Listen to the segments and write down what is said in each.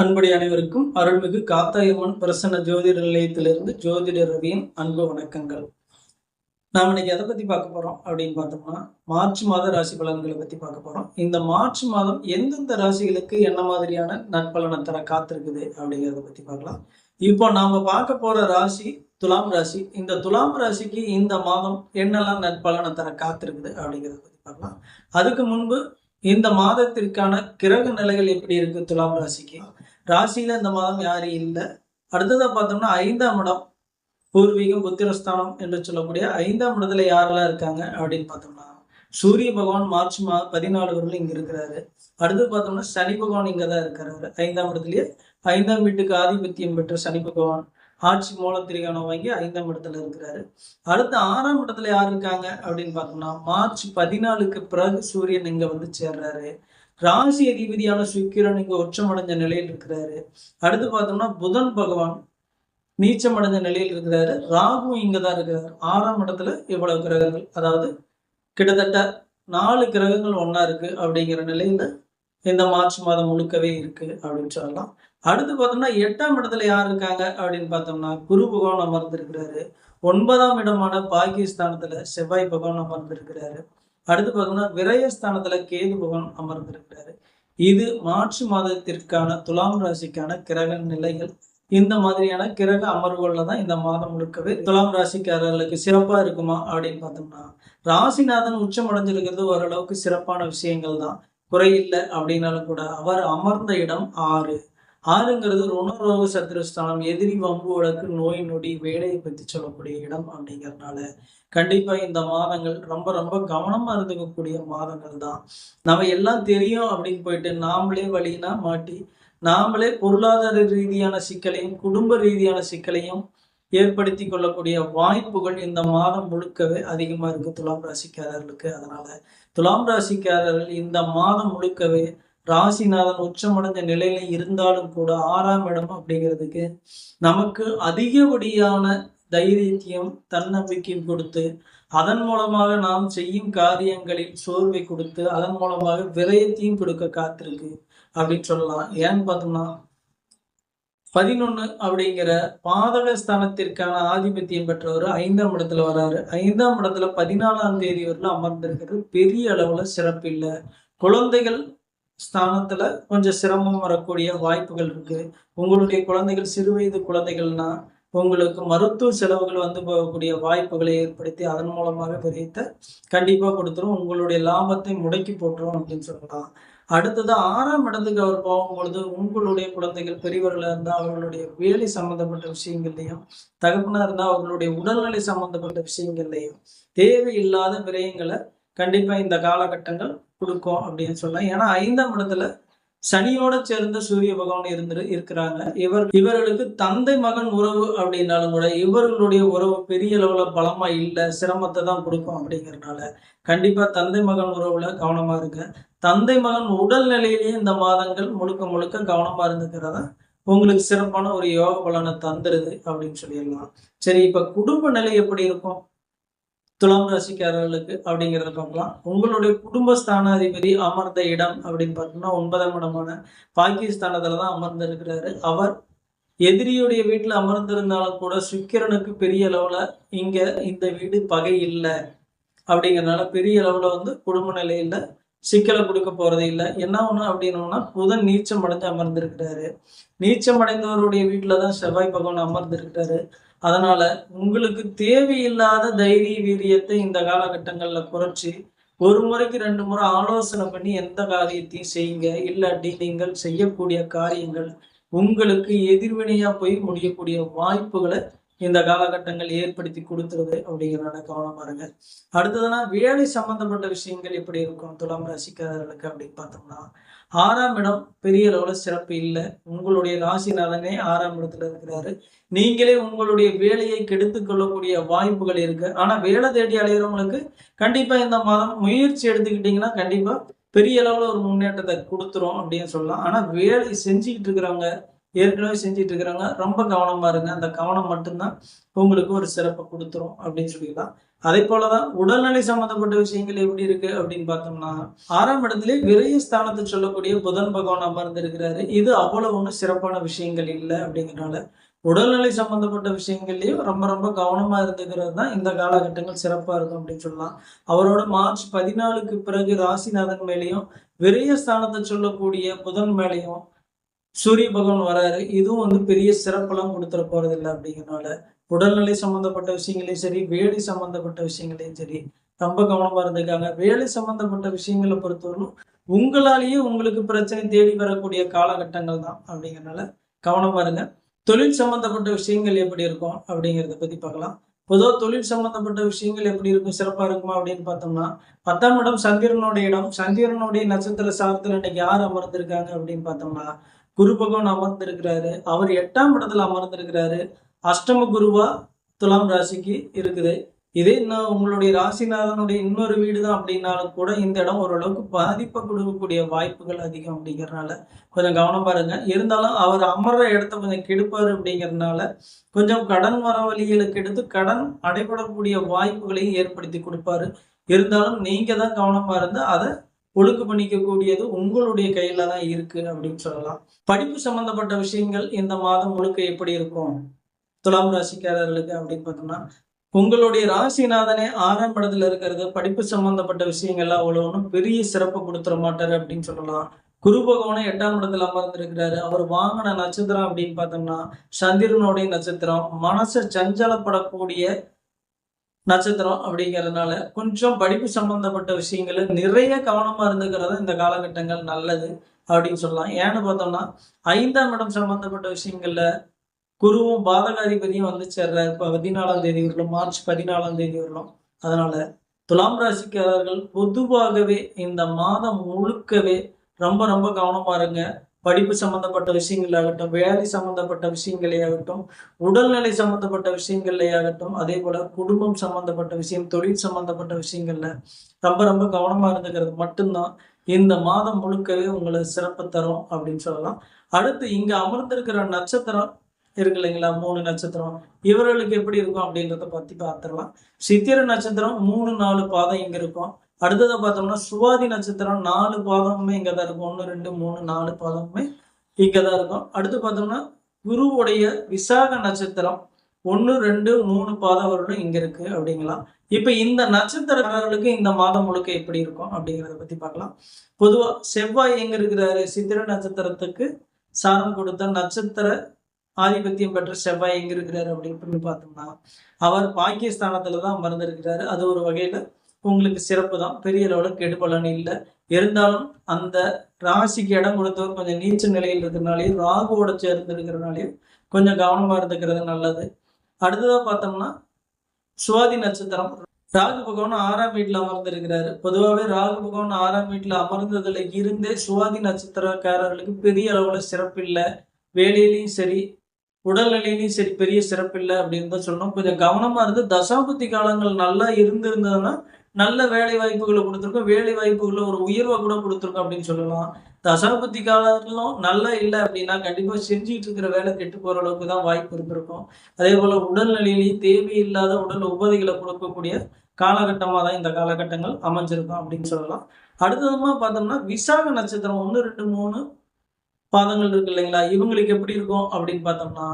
அன்புடைய அனைவருக்கும் அருள்மிகு காத்தாயம்மன் பிரசன்ன ஜோதிட நிலையத்திலிருந்து ஜோதிட ரவியின் அன்பு வணக்கங்கள். நாம் இன்னைக்கு எதை பத்தி பார்க்க போறோம் அப்படின்னு பார்த்தோம்னா மார்ச் மாத ராசி பலன்களை பத்தி பார்க்க போறோம். இந்த மார்ச் மாதம் எந்தெந்த ராசிகளுக்கு என்ன மாதிரியான நற்பலனை தர காத்திருக்குது அப்படிங்கிறத பத்தி பார்க்கலாம். இப்போ நாம பார்க்க போற ராசி துலாம் ராசி. இந்த துலாம் ராசிக்கு இந்த மாதம் என்னெல்லாம் நற்பலனை தர காத்திருக்குது அப்படிங்கிறத பத்தி பார்க்கலாம். அதுக்கு முன்பு இந்த மாதத்திற்கான கிரக நிலைகள் எப்படி இருக்கு துலாம் ராசிக்கு? ராசியில இந்த மாதம் யாரும் இல்லை. அடுத்ததாக பார்த்தோம்னா ஐந்தாம் இடம் பூர்வீகம் புத்திரஸ்தானம் என்று சொல்லக்கூடிய ஐந்தாம் இடத்துல யாரெல்லாம் இருக்காங்க அப்படின்னு பார்த்தோம்னா சூரிய பகவான் மார்ச் மா பதினாலு வரலும் இங்க இருக்கிறாரு. அடுத்து பார்த்தோம்னா சனி பகவான் இங்க தான் இருக்கிறாரு ஐந்தாம் இடத்துலயே ஐந்தாம் வீட்டுக்கு ஆதிபத்தியம் பெற்ற சனி பகவான் ஆட்சி மூலத்திரிகானம் வாங்கி ஐந்தாம் இடத்துல இருக்கிறாரு. அடுத்து ஆறாம் இடத்துல யார் இருக்காங்க அப்படின்னு பார்த்தோம்னா மார்ச் பதினாலுக்கு பிறகு சூரியன் இங்க வந்து சேர்றாரு. ராசி அதிபதியான சுக்கிரன் இங்க உச்சமடைஞ்ச நிலையில் இருக்கிறாரு. அடுத்து பார்த்தோம்னா புதன் பகவான் நீச்சமடைஞ்ச நிலையில் இருக்கிறாரு. ராகு இங்க தான் இருக்கிறாரு ஆறாம் இடத்துல இவ்வளவு கிரகங்கள் அதாவது கிட்டத்தட்ட நாலு கிரகங்கள் ஒன்னா இருக்கு அப்படிங்கிற நிலையில இந்த மார்ச் மாதம் முழுக்கவே இருக்கு அப்படின்னு சொல்லலாம். அடுத்து பார்த்தோம்னா எட்டாம் இடத்துல யார் இருக்காங்க அப்படின்னு பார்த்தோம்னா குரு பகவான் அமர்ந்திருக்கிறாரு. ஒன்பதாம் இடமான பாகிஸ்தானத்துல செவ்வாய் பகவான் அமர்ந்திருக்கிறாரு. அடுத்து பார்த்தோம்னா விரயஸ்தானத்துல கேது பகவான் அமர்ந்திருக்கிறாரு. இது மார்ச் மாதத்திற்கான துலாம் ராசிக்கான கிரக நிலைகள். இந்த மாதிரியான கிரக அமர்வுகள்ல தான் இந்த மாதம் முழுக்கவே துலாம் ராசிக்காரர்களுக்கு சிறப்பா இருக்குமா அப்படின்னு பார்த்தோம்னா ராசிநாதன் உச்சம் அடைஞ்சிருக்கிறது ஓரளவுக்கு சிறப்பான விஷயங்கள் தான். குறையில்லை அப்படின்னாலும் கூட அவர் அமர்ந்த இடம் ஆறு. ஆறுங்கிறது ருணரோக சத்ருஸ்தானம் எதிரி வம்பு வழக்கு நோய் நொடி வேலையை பற்றி சொல்லக்கூடிய இடம் அப்படிங்கறதுனால கண்டிப்பாக இந்த மாதங்கள் ரொம்ப ரொம்ப கவனமாக இருந்துக்கக்கூடிய மாதங்கள் தான். நம்ம எல்லாம் தெரியும் அப்படின்னு போயிட்டு நாமளே வழினா மாட்டி நாமளே பொருளாதார ரீதியான சிக்கலையும் குடும்ப ரீதியான சிக்கலையும் ஏற்படுத்தி கொள்ளக்கூடிய வாய்ப்புகள் இந்த மாதம் முழுக்கவே அதிகமாக இருக்குது துலாம் ராசிக்காரர்களுக்கு. அதனால துலாம் ராசிக்காரர்கள் இந்த மாதம் முழுக்கவே ராசிநாதன் உச்சமடைஞ்ச நிலையில இருந்தாலும் கூட ஆறாம் இடம் அப்படிங்கிறதுக்கு நமக்கு அதிகப்படியான தைரியத்தையும் தன்னம்பிக்கையும் கொடுத்து அதன் மூலமாக நாம் செய்யும் காரியங்களில் சோர்வை கொடுத்து அதன் மூலமாக விரயத்தையும் கொடுக்க காத்திருக்கு அப்படின்னு சொல்லலாம். ஏன்னு பார்த்தோம்னா பதினொன்று அப்படிங்கிற பாதக ஸ்தானத்திற்கான ஆதிபத்தியம் பெற்றவர் ஐந்தாம் இடத்துல வராரு. ஐந்தாம் இடத்துல பதினாலாம் தேதி வரல அமர்ந்திருக்கிறது. பெரிய அளவுல சிறப்பு இல்லை குழந்தைகள் ஸ்தானத்துல கொஞ்சம் சிரமம் வரக்கூடிய வாய்ப்புகள் இருக்கு. உங்களுடைய குழந்தைகள் சிறுவயது குழந்தைகள்னா உங்களுக்கு மருத்துவ செலவுகள் வந்து போகக்கூடிய வாய்ப்புகளை ஏற்படுத்தி அதன் மூலமாக விரைத்த கண்டிப்பாக கொடுத்துரும். உங்களுடைய லாபத்தை முடக்கி போட்டுரும் அப்படின்னு சொல்லலாம். அடுத்தது ஆறாம் இடத்துக்கு அவர் போகும்பொழுது உங்களுடைய குழந்தைகள் பெரியவர்களாக இருந்தால் அவர்களுடைய வேலை சம்பந்தப்பட்ட விஷயங்கள்லையும் தகப்பனாக இருந்தால் அவர்களுடைய உடல்நிலை சம்பந்தப்பட்ட விஷயங்கள்லையும் தேவையில்லாத விரயங்களை கண்டிப்பா இந்த காலகட்டங்கள் கொடுக்கும் அப்படின்னு சொல்லலாம் ஏன்னா ஐந்தாம் இடத்துல சனியோட சேர்ந்த சூரிய பகவான் இருந்து இருக்கிறாங்க. இவர் இவர்களுக்கு தந்தை மகன் உறவு அப்படின்னாலும் கூட இவர்களுடைய உறவு பெரிய அளவுல பலமா இல்லை சிரமத்தை தான் கொடுக்கும் அப்படிங்கறதுனால கண்டிப்பா தந்தை மகன் உறவுல கவனமா இருங்க. தந்தை மகன் உடல் நிலையிலேயே இந்த மாதங்கள் முழுக்க முழுக்க கவனமா இருந்துக்கிறதா உங்களுக்கு சிறப்பான ஒரு யோக பலனை தந்துருது அப்படின்னு சொல்லிடலாம். சரி இப்ப குடும்ப நிலை எப்படி இருக்கும்? துலாம் ராசிக்காரர்களுக்கு அப்படிங்கிறத பார்க்கலாம். உங்களுடைய குடும்ப ஸ்தானாதிபதி அமர்ந்த இடம் அப்படின்னு பார்த்தோம்னா ஒன்பதாம் இடமான பாகிஸ்தானத்துல தான் அமர்ந்து இருக்கிறாரு அவர் எதிரியுடைய வீட்டுல அமர்ந்திருந்தாலும் கூட சுக்கிரனுக்கு பெரிய அளவுல இங்க இந்த வீடு பகை இல்லை அப்படிங்கறதுனால பெரிய அளவுல வந்து குடும்ப நிலையில சிக்கலை கொடுக்க போறது இல்லை. என்ன ஒன்று அப்படின்னோம்னா புதன் நீச்சம் அடைஞ்சு அமர்ந்திருக்கிறாரு. நீச்சம் அடைந்தவருடைய வீட்டுலதான் செவ்வாய் பகவான் அமர்ந்திருக்கிறாரு. அதனால உங்களுக்கு தேவையில்லாத தைரிய வீரியத்தை இந்த காலகட்டங்களில் குறைச்சி ஒரு முறைக்கு ரெண்டு முறை ஆலோசனை பண்ணி எந்த காரியத்தையும் செய்யுங்க. இல்லாட்டி நீங்கள் செய்யக்கூடிய காரியங்கள் உங்களுக்கு எதிர்வினையா போய் முடியக்கூடிய வாய்ப்புகளை இந்த காலகட்டங்கள் ஏற்படுத்தி கொடுத்துருது அப்படிங்கிறத கவனம் பாருங்க. அடுத்ததுனா வேலை சம்பந்தப்பட்ட விஷயங்கள் எப்படி இருக்கும்? துலாம் ராசிக்காரர்களுக்கு அப்படின்னு பார்த்தோம்னா ஆறாம் இடம் பெரிய அளவுல சிறப்பு இல்லை. உங்களுடைய ராசிநாதனே ஆறாம் இடத்துல இருக்கிறாரு. நீங்களே உங்களுடைய வேலையை கெடுத்து கொள்ளக்கூடிய வாய்ப்புகள் இருக்கு. ஆனா வேலை தேடி அலையிறவங்களுக்கு கண்டிப்பா இந்த மாதம் முயற்சி எடுத்துக்கிட்டீங்கன்னா கண்டிப்பா பெரிய அளவுல ஒரு முன்னேற்றத்தை கொடுத்துரும் அப்படின்னு சொல்லலாம். ஆனா வேலை செஞ்சுக்கிட்டு இருக்கிறவங்க ஏற்கனவே செஞ்சுட்டு இருக்கிறாங்க ரொம்ப கவனமாக இருங்க. அந்த கவனம் மட்டும்தான் உங்களுக்கு ஒரு சிறப்பை கொடுத்துரும் அப்படின்னு சொல்லிக்கலாம் அதே போலதான் உடல்நிலை சம்பந்தப்பட்ட விஷயங்கள் எப்படி இருக்கு அப்படின்னு பார்த்தோம்னா ஆறாம் இடத்துல விரைய ஸ்தானத்தை சொல்லக்கூடிய புதன் பகவான் அமர்ந்திருக்கிறாரு. இது அவ்வளவு ஒன்றும் சிறப்பான விஷயங்கள் இல்லை அப்படிங்கிறனால உடல்நிலை சம்பந்தப்பட்ட விஷயங்கள்லயும் ரொம்ப ரொம்ப கவனமா இருந்துக்கிறது தான் இந்த காலகட்டங்கள் சிறப்பா இருக்கும் அப்படின்னு சொல்லலாம். அவரோட மார்ச் பதினாலுக்கு பிறகு ராசிநாதன் மேலேயும் விரைய ஸ்தானத்தை சொல்லக்கூடிய புதன் மேலேயும் சூரிய பகவான் வராரு இதுவும் வந்து பெரிய சிறப்பெல்லாம் கொடுத்துட போறது இல்லை அப்படிங்கிறனால உடல்நிலை சம்பந்தப்பட்ட விஷயங்களையும் சரி வேலை சம்பந்தப்பட்ட விஷயங்களையும் சரி ரொம்ப கவனமா இருந்திருக்காங்க வேலை சம்பந்தப்பட்ட விஷயங்களை பொறுத்தவரைக்கும் உங்களாலேயே உங்களுக்கு பிரச்சனை தேடி வரக்கூடிய காலகட்டங்கள் தான் அப்படிங்கிறனால கவனமா இருங்க. தொழில் சம்பந்தப்பட்ட விஷயங்கள் எப்படி இருக்கும் அப்படிங்கிறத பத்தி பார்க்கலாம். பொதுவாக தொழில் சம்பந்தப்பட்ட விஷயங்கள் எப்படி இருக்கும் சிறப்பா இருக்குமா அப்படின்னு பார்த்தோம்னா பத்தாம் இடம் சந்திரனுடைய இடம் சந்திரனுடைய நட்சத்திர சாரத்தில் இன்னைக்கு யார் அமர்ந்திருக்காங்க அப்படின்னு பார்த்தோம்னா குரு பகவான் அமர்ந்திருக்கிறாரு. அவர் எட்டாம் இடத்துல அமர்ந்திருக்கிறாரு. அஷ்டம குருவா துலாம் ராசிக்கு இருக்குது. இதே இன்னும் உங்களுடைய ராசிநாதனுடைய இன்னொரு வீடு தான் அப்படின்னாலும் கூட இந்த இடம் ஓரளவுக்கு பாதிப்பை கொடுக்கக்கூடிய வாய்ப்புகள் அதிகம் அப்படிங்கிறனால கொஞ்சம் கவனம் பாருங்க. இருந்தாலும் அவர் அமர்ற இடத்த கொஞ்சம் கெடுப்பாரு அப்படிங்கிறதுனால கொஞ்சம் கடன் வர வழிகளுக்கு எடுத்து கடன் அடைபடக்கூடிய வாய்ப்புகளையும் ஏற்படுத்தி கொடுப்பாரு. இருந்தாலும் நீங்க தான் கவனமா இருந்து அதை ஒழுங்கு பண்ணிக்கக்கூடியது உங்களுடைய கையில தான் இருக்கு அப்படின்னு சொல்லலாம். படிப்பு சம்பந்தப்பட்ட விஷயங்கள் இந்த மாதம் முழுக்க எப்படி இருக்கும்? துலாம் ராசிக்காரர்களுக்கு அப்படின்னு பார்த்தோம்னா உங்களுடைய ராசிநாதனே ஆறாம் படத்துல இருக்கிறது. படிப்பு சம்பந்தப்பட்ட விஷயங்கள்லாம் அவ்வளோ ஒன்றும் பெரிய சிறப்பு கொடுத்துட மாட்டாரு அப்படின்னு சொல்லலாம். குரு பகவானும் எட்டாம் இடத்துல அமர்ந்திருக்கிறாரு. அவர் வாங்கின நட்சத்திரம் அப்படின்னு பார்த்தோம்னா சந்திரனுடைய நட்சத்திரம். மனசை சஞ்சலப்படக்கூடிய நட்சத்திரம் அப்படிங்கிறதுனால கொஞ்சம் படிப்பு சம்பந்தப்பட்ட விஷயங்கள நிறைய கவனமா இருந்துக்கிறது இந்த காலகட்டங்கள் நல்லது அப்படின்னு சொல்லலாம். ஏன்னு பார்த்தோம்னா ஐந்தாம் இடம் சம்பந்தப்பட்ட விஷயங்கள்ல குருவும் பாதகாதிபதியும் வந்து சேர்ற இப்போ பதினாலாம் தேதி வரலாம் மார்ச் பதினாலாம் தேதி வரலாம். அதனால துலாம் ராசிக்காரர்கள் பொதுவாகவே இந்த மாதம் முழுக்கவே ரொம்ப ரொம்ப கவனமா இருங்க. படிப்பு சம்பந்தப்பட்ட விஷயங்களாகட்டும் வேலை சம்பந்தப்பட்ட விஷயங்களே ஆகட்டும் உடல்நிலை சம்பந்தப்பட்ட விஷயங்களே ஆகட்டும் அதே போல குடும்பம் சம்பந்தப்பட்ட விஷயம் தொழில் சம்பந்தப்பட்ட விஷயங்கள்ல ரொம்ப ரொம்ப கவனமா இருந்துக்கிறது மட்டும்தான். இந்த மாதம் முழுக்கவே உங்களை சிறப்பு தரும் அப்படின்னு சொல்லலாம். அடுத்து இங்க அமர்ந்திருக்கிற நட்சத்திரம் இருக்கு இல்லைங்களா? மூணு நட்சத்திரம். இவர்களுக்கு எப்படி இருக்கும் அப்படின்றத பத்தி பார்த்துடலாம். சித்திர நட்சத்திரம் மூணு நாலு பாதம் இங்க இருக்கும். அடுத்ததை பார்த்தோம்னா சுவாதி நட்சத்திரம் நாலு பாதமுமே இங்கே தான் இருக்கும். ஒன்று ரெண்டு மூணு நாலு பாதமுமே இங்கே தான் இருக்கும். அடுத்து பார்த்தோம்னா குருவுடைய விசாக நட்சத்திரம் ஒன்று ரெண்டு மூணு பாதவர்களும் இங்கே இருக்கு அப்படிங்களாம் இப்போ இந்த நட்சத்திரக்காரர்களுக்கு இந்த மாதம் முழுக்க எப்படி இருக்கும் அப்படிங்கிறத பற்றி பார்க்கலாம். பொதுவாக செவ்வாய் எங்கே இருக்கிறாரு? சித்திர நட்சத்திரத்துக்கு சாரம் கொடுத்த நட்சத்திர ஆதிபத்தியம் பெற்ற செவ்வாய் எங்க இருக்கிறாரு அப்படின்னு பார்த்தோம்னா அவர் பாகிஸ்தானத்துல தான் அமர்ந்திருக்கிறாரு. அது ஒரு வகையில உங்களுக்கு சிறப்பு தான். பெரிய அளவில் கெடுபலன் இல்லை. இருந்தாலும் அந்த ராசிக்கு இடம் கொடுத்தவர் கொஞ்சம் நீச்சல் நிலையில் இருக்கிறனாலையும் ராகுவோட சேர்ந்து இருக்கிறனாலையும் கொஞ்சம் கவனமாக இருந்துக்கிறது நல்லது. அடுத்ததாக பார்த்தோம்னா சுவாதி நட்சத்திரம். ராகு பகவான் ஆறாம் வீட்டில் அமர்ந்திருக்கிறாரு. பொதுவாகவே ராகு பகவான் ஆறாம் வீட்டில் அமர்ந்ததுல இருந்தே சுவாதி நட்சத்திரக்காரர்களுக்கு பெரிய அளவில் சிறப்பு இல்லை வேலையிலையும் சரி உடல்நிலையிலையும் சரி பெரிய சிறப்பு இல்லை அப்படின்னு தான் சொல்லணும். கொஞ்சம் கவனமாக இருந்து தசாபுத்தி காலங்கள் நல்லா இருந்திருந்ததுன்னா நல்ல வேலை வாய்ப்புகளை கொடுத்துருக்கோம். வேலை வாய்ப்புகளை ஒரு உயர்வை கூட கொடுத்துருக்கோம் அப்படின்னு சொல்லலாம். தசாபுத்தி காலத்திலும் நல்லா இல்லை அப்படின்னா கண்டிப்பாக செஞ்சுட்டு இருக்கிற வேலை கெட்டு போகிற அளவுக்கு தான் வாய்ப்பு இருந்திருக்கும். அதே போல் உடல்நிலையிலேயும் தேவையில்லாத உடல் உபதைகளை கொடுக்கக்கூடிய காலகட்டமாக தான் இந்த காலகட்டங்கள் அமைஞ்சிருக்கும் அப்படின்னு சொல்லலாம். அடுத்ததுமா பார்த்தோம்னா விசாக நட்சத்திரம் ஒன்று ரெண்டு மூணு பாதங்கள் இருக்கு இல்லைங்களா? இவங்களுக்கு எப்படி இருக்கும் அப்படின்னு பார்த்தோம்னா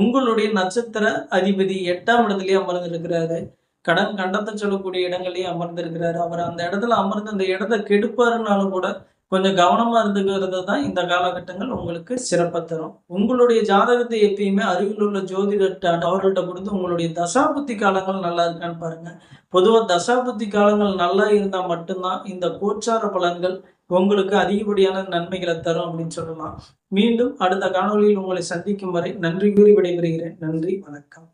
உங்களுடைய நட்சத்திர அதிபதி எட்டாம் இடத்துலயே அமர்ந்திருக்கிறாரு. கடன் கண்டத்தை சொல்லக்கூடிய இடங்களையும் அமர்ந்திருக்கிறாரு. அவர் அந்த இடத்துல அமர்ந்து அந்த இடத்த கெடுப்பாருனாலும் கூட கொஞ்சம் கவனமா இருந்துக்கிறது தான் இந்த காலகட்டங்கள் உங்களுக்கு சிறப்பை தரும். உங்களுடைய ஜாதகத்தை எப்பயுமே அருகில் உள்ள ஜோதிடர்கிட்ட அவர்கள்ட்ட கொடுத்து உங்களுடைய தசாபுத்தி காலங்கள் நல்லா இருக்கான்னு பாருங்க. பொதுவாக தசாபுத்தி காலங்கள் நல்லா இருந்தால் மட்டும்தான் இந்த கோச்சார பலன்கள் உங்களுக்கு அதிகப்படியான நன்மைகளை தரும் அப்படின்னு சொல்லலாம். மீண்டும் அடுத்த காணொலியில் உங்களை சந்திக்கும் வரை நன்றி கூறி விடைபெறுகிறேன். நன்றி வணக்கம்.